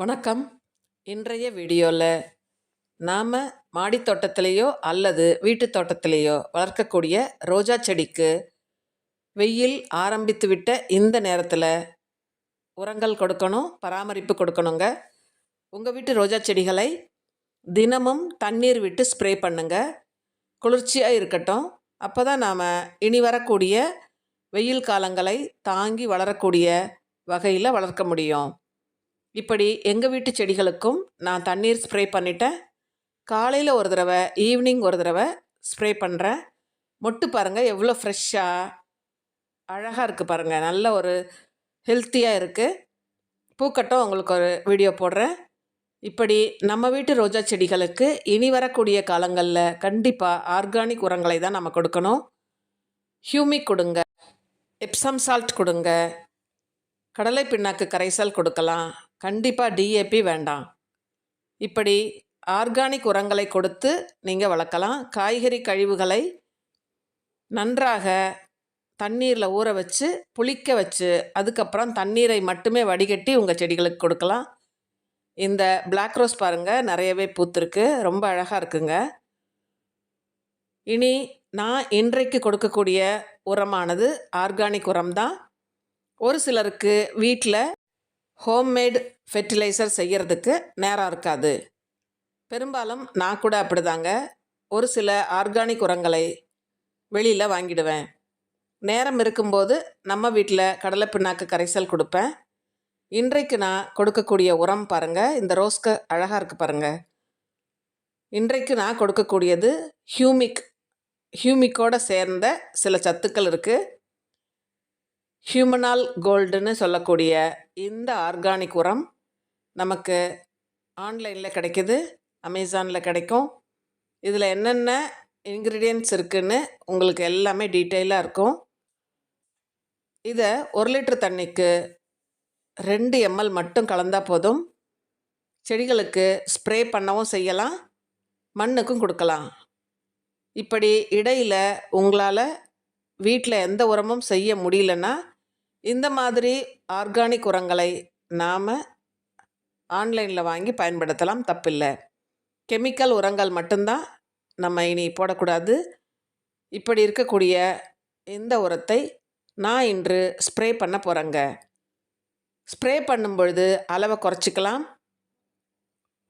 வணக்கம். இன்றைய வீடியோவில் நாம் மாடி தோட்டத்திலேயோ அல்லது வீட்டு தோட்டத்திலேயோ வளர்க்கக்கூடிய ரோஜா செடிக்கு வெயில் ஆரம்பித்து விட்ட இந்த நேரத்தில் உரங்கள் கொடுக்கணும் பராமரிப்பு கொடுக்கணுங்க. உங்கள் வீட்டு ரோஜா செடிகளை தினமும் தண்ணீர் விட்டு ஸ்ப்ரே பண்ணுங்க. குளிர்ச்சியாக இருக்கட்டும். அப்போ தான் நாம் இனி வரக்கூடிய வெயில் காலங்களை தாங்கி வளரக்கூடிய வகையில் வளர்க்க முடியும். இப்படி எங்கள் வீட்டு செடிகளுக்கும் நான் தண்ணீர் ஸ்ப்ரே பண்ணிட்டேன். காலையில் ஒரு தடவை ஈவினிங் ஒரு தடவை ஸ்ப்ரே பண்ணுறேன் மொட்டு பாருங்கள் எவ்வளோ ஃப்ரெஷ்ஷாக அழகாக இருக்குது பாருங்கள் நல்ல ஒரு ஹெல்த்தியாக இருக்குது பூக்கட்டும் உங்களுக்கு ஒரு வீடியோ போடுறேன். இப்படி நம்ம வீட்டு ரோஜா செடிகளுக்கு இனி வரக்கூடிய காலங்களில் கண்டிப்பாக ஆர்கானிக் உரங்களை தான் நம்ம கொடுக்கணும். ஹியூமிக் கொடுங்க. எப்சம் சால்ட் கொடுங்க. கடலை பிண்ணாக்கு கரைசல் கொடுக்கலாம். கண்டிப்பாக டிஏபி வேண்டாம். இப்படி ஆர்கானிக் உரங்களை கொடுத்து நீங்கள் வளர்க்கலாம். காய்கறி கழிவுகளை நன்றாக தண்ணீரில் ஊற வச்சு புளிக்க வச்சு அதுக்கப்புறம் தண்ணீரை மட்டுமே வடிகட்டி உங்கள் செடிகளுக்கு கொடுக்கலாம். இந்த பிளாக் ரோஸ் பாருங்கள் நிறையவே பூத்துருக்கு. ரொம்ப அழகாக இருக்குங்க. இனி நான் இன்றைக்கு கொடுக்கக்கூடிய உரமானது ஆர்கானிக் உரம் தான் ஒரு சிலருக்கு வீட்டில் ஹோம்மேட் ஃபெர்டிலைசர் செய்கிறதுக்கு நேரம் இருக்காது. பெரும்பாலும் நான் கூட அப்படிதாங்க. ஒரு சில ஆர்கானிக் உரங்களை வெளியில் வாங்கிடுவேன். நேரம் இருக்கும்போது நம்ம வீட்டில் கடலை பிண்ணாக்கு கரைசல் கொடுப்பேன். இன்றைக்கு நான் கொடுக்கக்கூடிய உரம் பாருங்கள் இந்த ரோஸ்க்கு அழகாக இருக்குது பாருங்கள் இன்றைக்கு நான் கொடுக்கக்கூடியது ஹியூமிக் ஹியூமிக்கோடு சேர்ந்த சில சத்துக்கள் இருக்குது ஹியூமனால் கோல்டுன்னு சொல்லக்கூடிய இந்த ஆர்கானிக் உரம் நமக்கு ஆன்லைனில் கிடைக்குது அமேசானில் கிடைக்கும். இதில் என்னென்ன இன்க்ரீடியன்ட்ஸ் இருக்குன்னு உங்களுக்கு எல்லாமே டீட்டெயிலாக இருக்கும். இதை ஒரு லிட்டர் தண்ணிக்கு ரெண்டு எம்எல் மட்டும் கலந்தால் போதும். செடிகளுக்கு ஸ்ப்ரே பண்ணவும் செய்யலாம் மண்ணுக்கும் கொடுக்கலாம். இப்படி இடையில் உங்களால் வீட்டில் எந்த உரமும் செய்ய முடியலன்னா இந்த மாதிரி ஆர்கானிக் உரங்களை நாம் ஆன்லைனில் வாங்கி பயன்படுத்தலாம். தப்பில்லை. கெமிக்கல் உரங்கள் மட்டும்தான் நம்ம இனி போடக்கூடாது. இப்படி இருக்கக்கூடிய இந்த உரத்தை நான் இன்று ஸ்ப்ரே பண்ண போகிறேங்க ஸ்ப்ரே பண்ணும் பொழுது அளவை குறைச்சிக்கலாம்.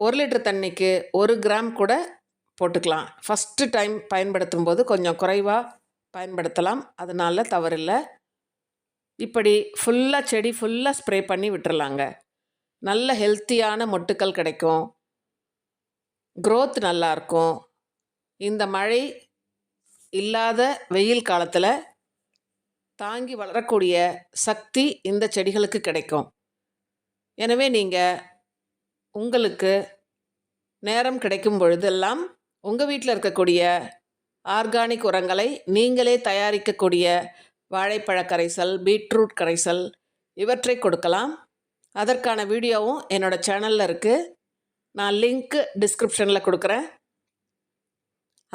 ஒரு லிட்டர் தண்ணிக்கு ஒரு கிராம் கூட போட்டுக்கலாம். ஃபஸ்ட்டு டைம் பயன்படுத்தும் போது கொஞ்சம் குறைவாக பயன்படுத்தலாம். அதனால் தவறில்லை. இப்படி ஃபுல்லாக செடி ஃபுல்லாக ஸ்ப்ரே பண்ணி விட்டுறலாங்க. நல்ல ஹெல்த்தியான மொட்டுக்கள் கிடைக்கும். க்ரோத் நல்லாயிருக்கும் இந்த மழை இல்லாத வெயில் காலத்தில் தாங்கி வளரக்கூடிய சக்தி இந்த செடிகளுக்கு கிடைக்கும். எனவே நீங்கள் உங்களுக்கு நேரம் கிடைக்கும் பொழுதெல்லாம் உங்கள் வீட்டில் இருக்கக்கூடிய ஆர்கானிக் உரங்களை நீங்களே தயாரிக்கக்கூடிய வாழைப்பழ கரைசல் பீட்ரூட் கரைசல் இவற்றை கொடுக்கலாம். அதற்கான வீடியோவும் என்னோடய சேனலில் இருக்குது நான் லிங்க்கு டிஸ்கிரிப்ஷனில் கொடுக்குறேன்.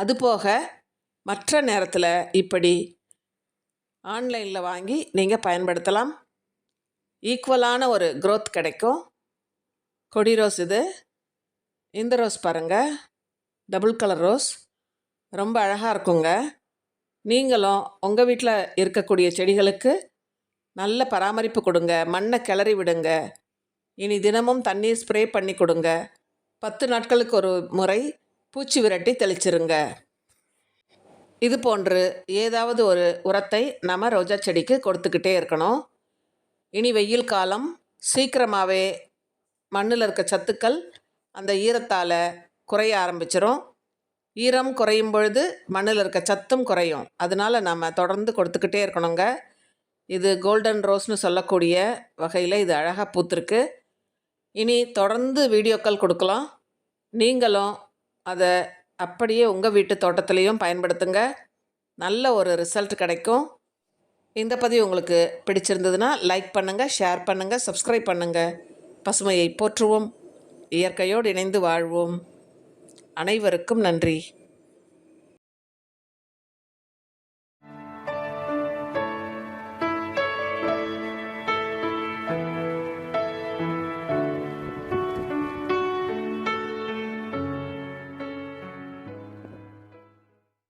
அதுபோக மற்ற நேரத்தில் இப்படி ஆன்லைனில் வாங்கி நீங்கள் பயன்படுத்தலாம். ஈக்குவலான ஒரு க்ரோத் கிடைக்கும். கொடி ரோஸ் இது. இந்த ரோஸ் பாருங்கள் டபுள் கலர் ரோஸ். ரொம்ப அழகாக இருக்குங்க. நீங்களும் உங்கள் வீட்டில் இருக்கக்கூடிய செடிகளுக்கு நல்ல பராமரிப்பு கொடுங்க. மண்ணை கிளறி விடுங்க. இனி தினமும் தண்ணீர் ஸ்ப்ரே பண்ணி கொடுங்க. பத்து நாட்களுக்கு ஒரு முறை பூச்சி விரட்டி தெளிச்சிருங்க. இது போன்று ஏதாவது ஒரு உரத்தை நம்ம ரோஜா செடிக்கு கொடுத்துக்கிட்டே இருக்கணும். இனி வெயில் காலம். சீக்கிரமாகவே மண்ணில் இருக்க சத்துக்கள் அந்த ஈரத்தால் குறைய ஆரம்பிச்சிரும். ஈரம் குறையும் பொழுது மண்ணில் இருக்க சத்தும் குறையும். அதனால் நம்ம தொடர்ந்து கொடுத்துக்கிட்டே இருக்கணுங்க. இது கோல்டன் ரோஸ்னு சொல்லக்கூடிய வகையில் இது அழகாக பூத்துருக்கு. இனி தொடர்ந்து வீடியோக்கள் கொடுக்கலாம். நீங்களும் அதை அப்படியே உங்கள் வீட்டு தோட்டத்துலேயும் பயன்படுத்துங்க. நல்ல ஒரு ரிசல்ட் கிடைக்கும். இந்த பதிவு உங்களுக்கு பிடிச்சிருந்ததுன்னா லைக் பண்ணுங்கள் ஷேர் பண்ணுங்கள் சப்ஸ்கிரைப் பண்ணுங்கள் பசுமையை போற்றுவோம். இயற்கையோடு இணைந்து வாழ்வோம். அனைவருக்கும் நன்றி.